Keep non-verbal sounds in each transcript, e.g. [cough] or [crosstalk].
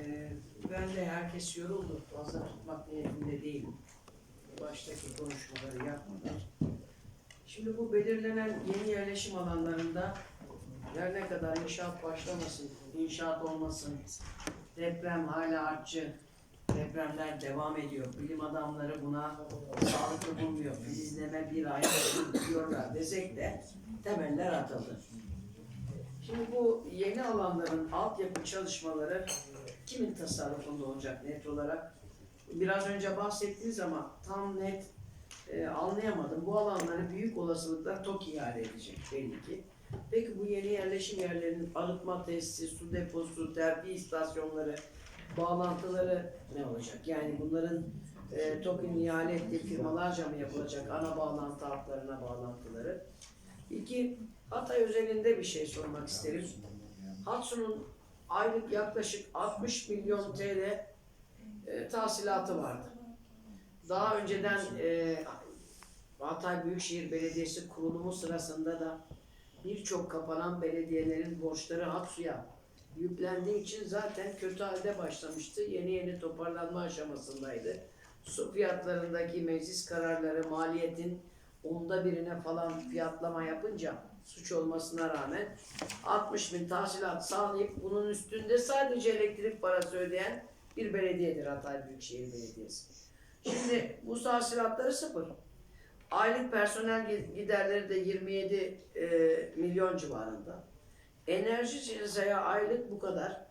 Ee, ben de herkes yoruldu. Fazla tutmak niyetinde değilim. Baştaki konuşmaları yapmadan. Şimdi bu belirlenen yeni yerleşim alanlarında her ne kadar inşaat başlamasın, inşaat olmasın, deprem hala artçı, depremler devam ediyor. Bilim adamları buna sağlıklı bulmuyor. Filizleme bir ay [laughs] diyorlar desek de temeller atıldı. Şimdi bu yeni alanların altyapı çalışmaları kimin tasarrufunda olacak net olarak? Biraz önce bahsettiniz ama tam net e, anlayamadım. Bu alanları büyük olasılıkla TOK ihale edecek belli ki. Peki bu yeni yerleşim yerlerinin arıtma tesisi, su deposu, terbiye istasyonları, bağlantıları ne olacak? Yani bunların e, TOK'un ihale ettiği firmalarca mı yapılacak ana bağlantı hatlarına bağlantıları? İki, Hatay özelinde bir şey sormak isterim. Hatsu'nun aylık yaklaşık 60 milyon TL e, tahsilatı vardı. Daha önceden e, Hatay Büyükşehir Belediyesi kurulumu sırasında da birçok kapanan belediyelerin borçları Hatsu'ya yüklendiği için zaten kötü halde başlamıştı. Yeni yeni toparlanma aşamasındaydı. Su fiyatlarındaki meclis kararları maliyetin onda birine falan fiyatlama yapınca suç olmasına rağmen 60 bin tahsilat sağlayıp bunun üstünde sadece elektrik parası ödeyen bir belediyedir Hatay Büyükşehir Belediyesi. Şimdi bu tahsilatları sıfır. Aylık personel giderleri de 27 e, milyon civarında. Enerji cezaya aylık bu kadar,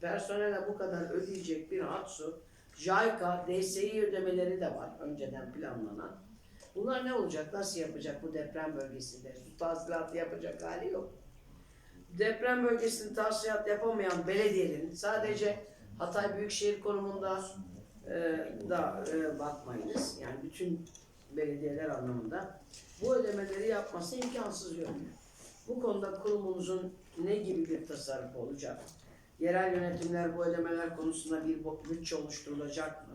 personele bu kadar ödeyecek bir hatsu, JICA, DSİ ödemeleri de var önceden planlanan. Bunlar ne olacak? Nasıl yapacak bu deprem bölgesinde? Su tahsilatı yapacak hali yok. Deprem bölgesinde tahsilat yapamayan belediyelerin sadece Hatay Büyükşehir konumunda e, da e, bakmayınız. Yani bütün belediyeler anlamında bu ödemeleri yapması imkansız görünüyor. Bu konuda kurumunuzun ne gibi bir tasarrufu olacak? Yerel yönetimler bu ödemeler konusunda bir bütçe oluşturulacak mı?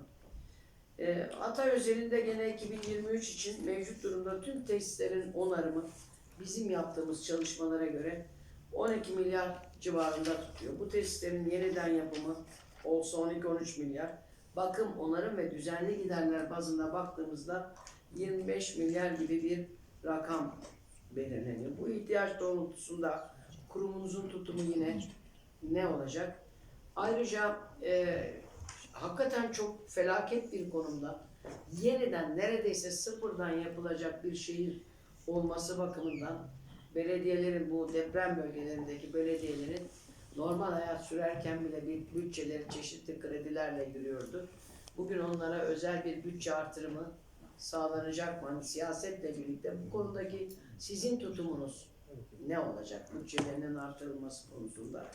E, Hatay özelinde gene 2023 için mevcut durumda tüm tesislerin onarımı bizim yaptığımız çalışmalara göre 12 milyar civarında tutuyor. Bu tesislerin yeniden yapımı olsa 12-13 milyar. Bakım, onarım ve düzenli giderler bazında baktığımızda 25 milyar gibi bir rakam belirleniyor. Bu ihtiyaç doğrultusunda kurumunuzun tutumu yine ne olacak? Ayrıca e, hakikaten çok felaket bir konumda yeniden neredeyse sıfırdan yapılacak bir şehir olması bakımından belediyelerin bu deprem bölgelerindeki belediyelerin normal hayat sürerken bile bir bütçeleri çeşitli kredilerle yürüyordu. Bugün onlara özel bir bütçe artırımı sağlanacak mı? Hani siyasetle birlikte bu konudaki sizin tutumunuz ne olacak bütçelerinin artırılması konusunda?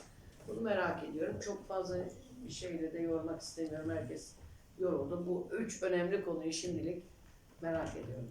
Bunu merak ediyorum. Çok fazla bir şeyle de yormak istemiyorum. Herkes yoruldu. Bu üç önemli konuyu şimdilik merak ediyorum.